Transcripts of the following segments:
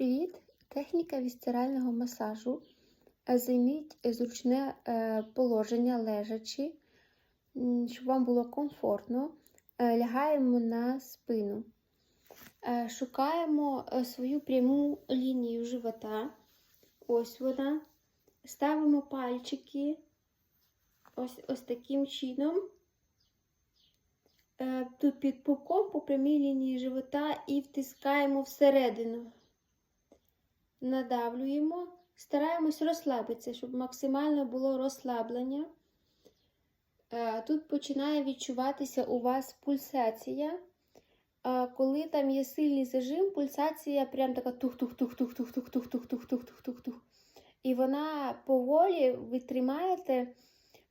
Привіт! Техніка вісцерального масажу. Е, Займіть зручне е, положення лежачи, щоб вам було комфортно. Е, Лягаємо на спину. Е, Шукаємо е, свою пряму лінію живота. Ось вона. Ставимо пальчики ось, ось таким чином. Е, Тут під пупком по прямій лінії живота і втискаємо всередину надавлюємо, стараємось розслабитися, щоб максимально було розслаблення. Е, Тут починає відчуватися у вас пульсація. Е, Коли там є сильний зажим, пульсація прям така тух-тух-тух-тух-тух-тух-тух-тух-тух-тух-тух. І вона поволі ви тримаєте,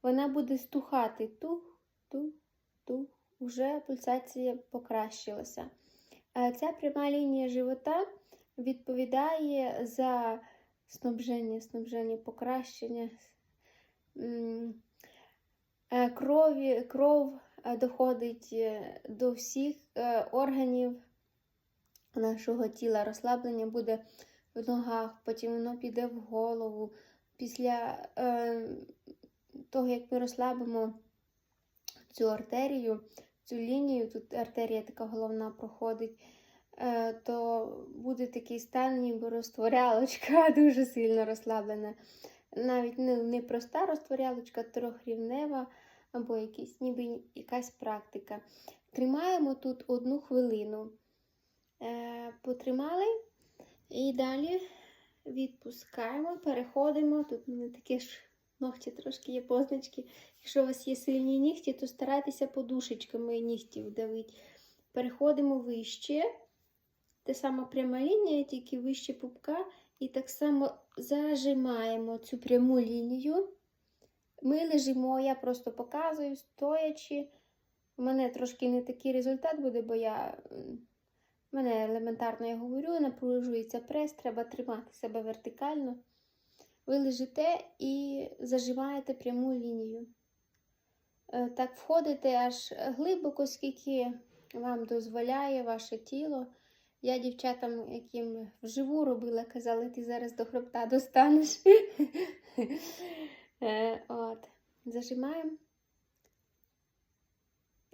вона буде стухати. Тух-тух-тух. Уже пульсація покращилася. Ця пряма лінія живота відповідає за снабження, снабження, покращення е, крові, кров е, доходить е, до всіх органів нашого тіла. Розслаблення буде в ногах, потім воно піде в голову. Після того, як ми розслабимо цю артерію, цю лінію, тут артерія така головна проходить. Е, то буде такий стан, ніби розтворялочка, дуже сильно розслаблена. Навіть не, не проста розтворялочка, трьохрівнева, або якісь, ніби якась практика. Тримаємо тут одну хвилину. Е, Потримали і далі відпускаємо, переходимо. Тут у мене такі ж ногті трошки є позначки. Якщо у вас є сильні нігті, то старайтеся подушечками нігтів давити. Переходимо вище. Те сама пряма лінія, тільки вище пупка. І так само зажимаємо цю пряму лінію. Ми лежимо, я просто показую, стоячи. У мене трошки не такий результат буде, бо я в мене елементарно я говорю, напружується прес, треба тримати себе вертикально. Ви лежите і зажимаєте пряму лінію. Е, Так, входите аж глибоко, скільки вам дозволяє ваше тіло. Я дівчатам, яким вживу робила, казала, ти зараз до хребта достанеш. Е, От. Зажимаємо.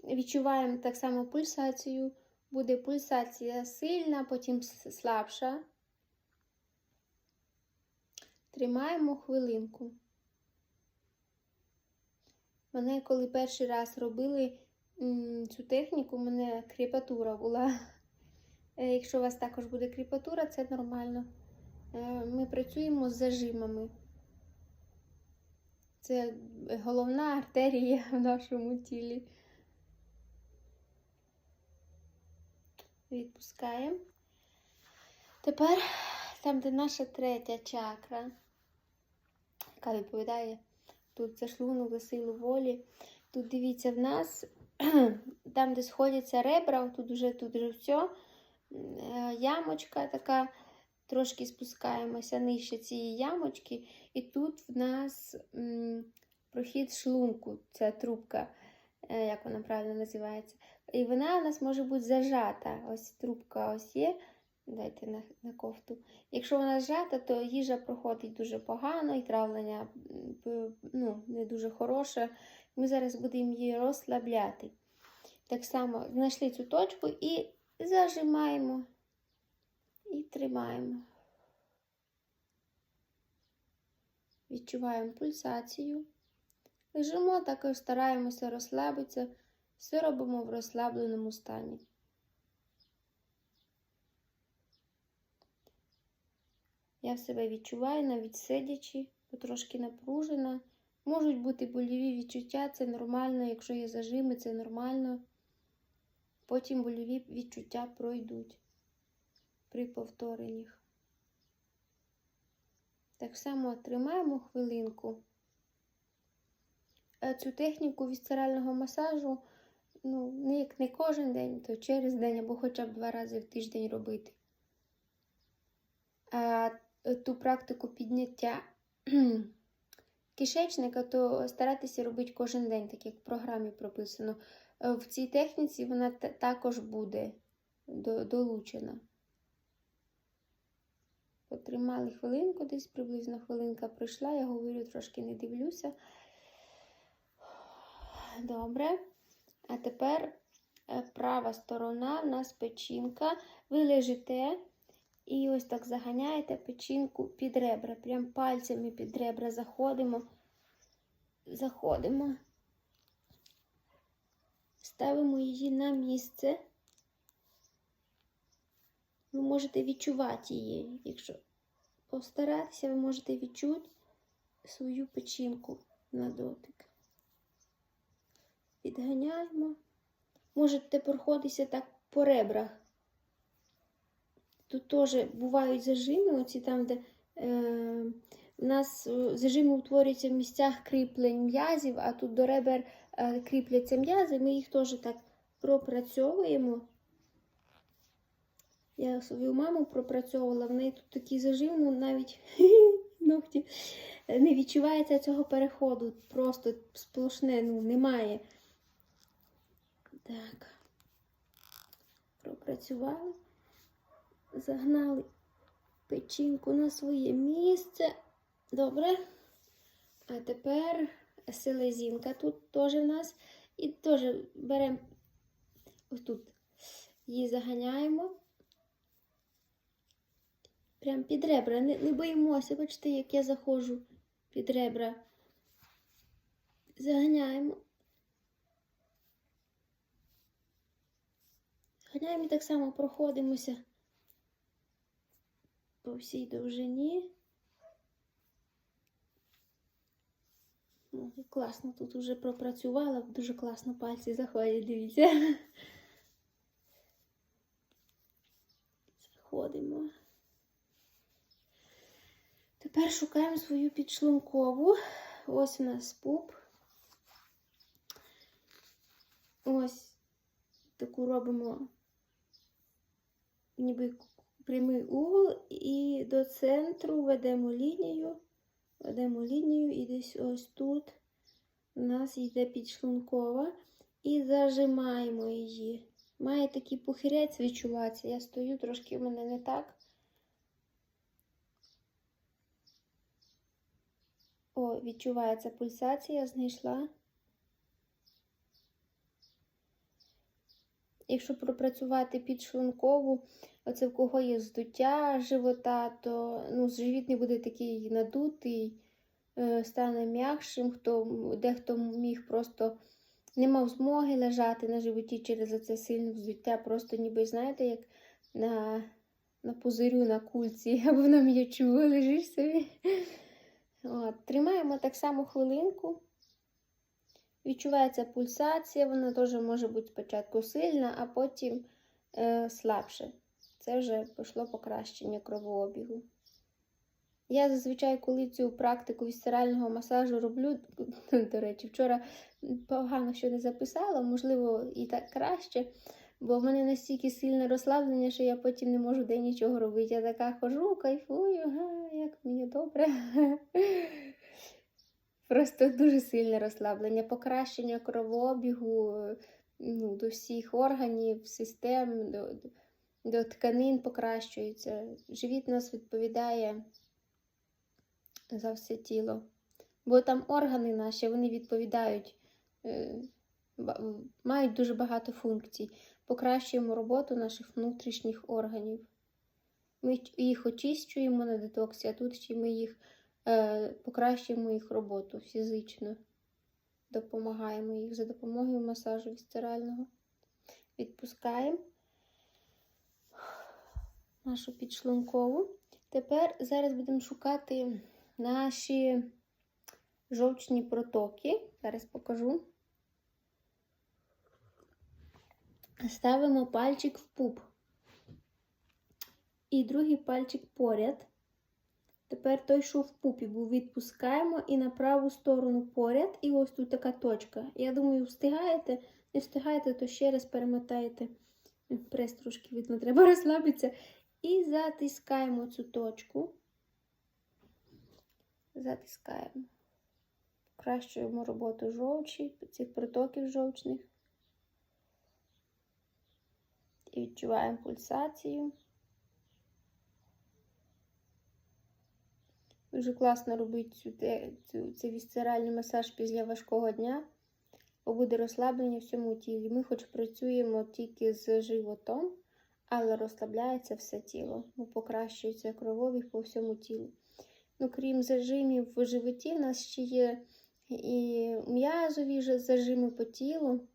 Відчуваємо так само пульсацію. Буде пульсація сильна, потім слабша. Тримаємо хвилинку. Мене, коли перший раз робили цю техніку, у мене кріпатура була. Е, Якщо у вас також буде кріпатура, це нормально. Е, Ми працюємо з зажимами. Це головна артерія в нашому тілі. Відпускаємо. Тепер там, де наша третя чакра, яка відповідає тут за шлунок, за силу волі. Тут дивіться, в нас, там, де сходяться ребра, тут вже тут вже все. Ямочка така, трошки спускаємося нижче цієї ямочки, і тут в нас прохід шлунку, ця трубка, е, як вона правильно називається. І вона у нас може бути зажата. Ось трубка ось є. Дайте на, на кофту. Якщо вона зжата, то їжа проходить дуже погано, і травлення ну, не дуже хороше. Ми зараз будемо її розслабляти. Так само знайшли цю точку і зажимаємо і тримаємо. Відчуваємо пульсацію. Лежимо, також стараємося розслабитися. Все робимо в розслабленому стані. Я себе відчуваю, навіть сидячи, трошки напружена. Можуть бути больові відчуття, це нормально, якщо є зажими, це нормально. Потім больові відчуття пройдуть при повтореннях. Так само тримаємо хвилинку. Цю техніку вісцерального масажу, ну, не як не кожен день, то через день або хоча б два рази в тиждень робити. А ту практику підняття кишечника, то старатися робити кожен день, так як в програмі прописано. В цій техніці вона також буде долучена. Потримали хвилинку, десь приблизно хвилинка пройшла. Я говорю, трошки не дивлюся. Добре. А тепер е, права сторона, в нас печінка. Ви лежите і ось так заганяєте печінку під ребра. Прям пальцями під ребра заходимо. Заходимо. Ставимо її на місце. Ви можете відчувати її. Якщо постаратися, ви можете відчути свою печінку на дотик. Підганяємо. Можете проходитися так по ребрах. Тут теж бувають зажими, оці там, де е, у нас е, зажими утворюються в місцях кріплень м'язів, а тут до ребер е, кріпляться м'язи, ми їх теж так пропрацьовуємо. Я свою маму пропрацьовувала, в неї тут такі зажим, ну навіть ногті не відчувається цього переходу. Просто сплошне, ну, немає. Так. Пропрацювали, загнали печінку на своє місце. Добре. А тепер селезінка тут теж в нас. І теж беремо ось тут її заганяємо. Прям під ребра. Не, не боїмося, бачите, як я заходжу під ребра. Заганяємо. Заганяємо і так само проходимося по всій довжині. Класно тут вже пропрацювала, дуже класно пальці заходять, дивіться. Заходимо. Тепер шукаємо свою підшлункову. Ось у нас пуп. Ось таку робимо ніби прямий угол і до центру ведемо лінію, ведемо лінію і десь ось тут у нас йде підшлункова і зажимаємо її. Має такий пухирець відчуватися. Я стою, трошки в мене не так. О, відчувається пульсація, знайшла. Якщо пропрацювати підшлункову, оце в кого є здуття живота, то ну, живіт не буде такий надутий, е, стане м'якшим. Хто, дехто міг просто не мав змоги лежати на животі через це сильне вздуття, просто ніби, знаєте, як на на пузирю на кульці або на м'ячу лежиш собі. От, Тримаємо так само хвилинку. Відчувається пульсація, вона теж може бути спочатку сильна, а потім е, слабше. Це вже пішло покращення кровообігу. Я зазвичай, коли цю практику вісцерального масажу роблю, до речі, вчора погано що не записала, можливо, і так краще, бо в мене настільки сильне розслаблення, що я потім не можу день нічого робити. Я така хожу, кайфую, ага, як мені добре. Просто дуже сильне розслаблення, покращення кровообігу ну, до всіх органів, систем, до, до тканин покращується. Живіт нас відповідає за все тіло. Бо там органи наші, вони відповідають, е, мають дуже багато функцій. Покращуємо роботу наших внутрішніх органів. Ми їх очищуємо на детоксі, а тут ще ми їх е, покращуємо їх роботу фізично. Допомагаємо їх за допомогою масажу вісцерального. Відпускаємо нашу підшлункову. Тепер зараз будемо шукати наші жовчні протоки. Зараз покажу. Ставимо пальчик в пуп. І другий пальчик поряд. Тепер той, що в пупі був, відпускаємо і на праву сторону поряд. І ось тут така точка. Я думаю, встигаєте. Не встигаєте, то ще раз перемотаєте. Прес трошки видно, треба розслабитися. І затискаємо цю точку. Затискаємо. Покращуємо роботу жовчі, цих протоків жовчних. І відчуваємо пульсацію. Дуже класно робити цю, цю, цей вісцеральний масаж після важкого дня, бо буде розслаблення в всьому тілі. Ми хоч працюємо тільки з животом, але розслабляється все тіло, покращується крововіг по всьому тілу. Ну, крім зажимів в животі, в нас ще є і м'язові зажими по тілу.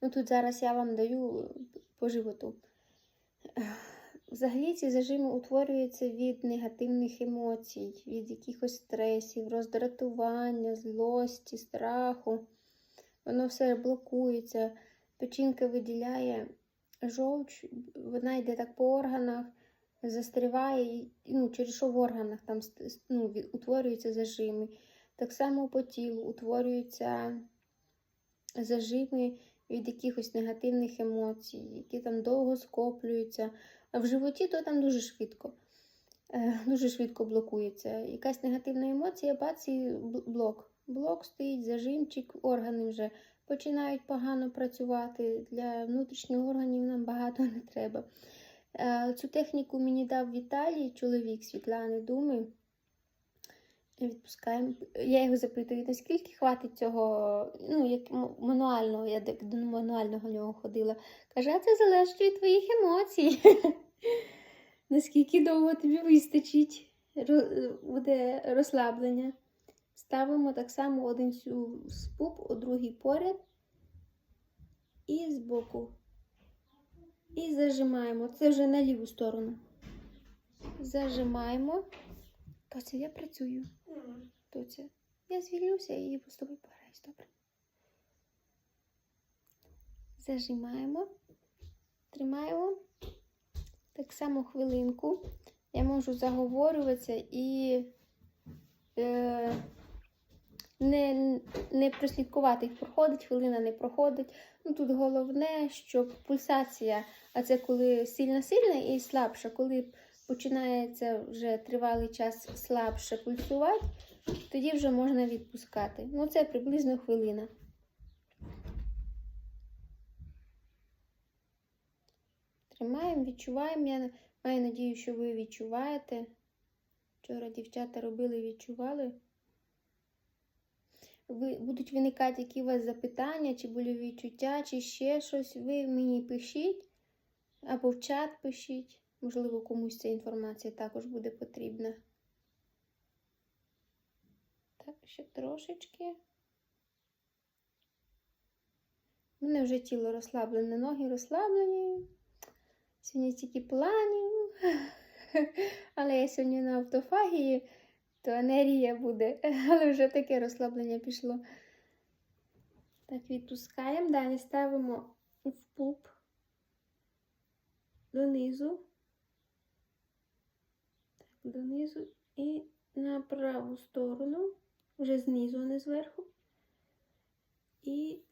Ну, тут зараз я вам даю по животу. Взагалі ці зажими утворюються від негативних емоцій, від якихось стресів, роздратування, злості, страху. Воно все блокується. Печінка виділяє жовч, вона йде так по органах, застріває, ну, через що в органах там ну, утворюються зажими. Так само по тілу утворюються зажими від якихось негативних емоцій, які там довго скоплюються. В животі то там дуже швидко. Е, Дуже швидко блокується. Якась негативна емоція, бац, і блок. Блок стоїть, зажимчик, органи вже починають погано працювати. Для внутрішніх органів нам багато не треба. Е, Цю техніку мені дав Віталій, чоловік Світлани Думи. Відпускаємо. Я його запитую, наскільки хватить цього, ну, як мануального, я до мануального нього ходила. Каже, а це залежить від твоїх емоцій. Наскільки довго тобі вистачить, буде розслаблення. Ставимо так само один з у другий поряд і збоку. І зажимаємо. Це вже на ліву сторону. Зажимаємо. Тося, я працюю. Тося, я звільнюся і з тобою пограюсь, добре? Зажимаємо, тримаємо. Так само хвилинку. Я можу заговорюватися і е, не, не прослідкувати, проходить хвилина, не проходить. Ну, тут головне, щоб пульсація, а це коли сильно-сильна і слабша, коли починається вже тривалий час слабше пульсувати, тоді вже можна відпускати. Ну, це приблизно хвилина. Тримаємо, відчуваємо. Я маю надію, що ви відчуваєте. Вчора дівчата робили, відчували. Ви, будуть виникати які у вас запитання, чи були відчуття, чи ще щось. Ви мені пишіть або в чат пишіть. Можливо, комусь ця інформація також буде потрібна. Так, ще трошечки. У мене вже тіло розслаблене, ноги розслаблені. Сьогодні стільки планів. Але я сьогодні на автофагії, то енергія буде. Але вже таке розслаблення пішло. Так, відпускаємо. Далі ставимо в пуп донизу. Донизу і на праву сторону, вже знизу, а не зверху. І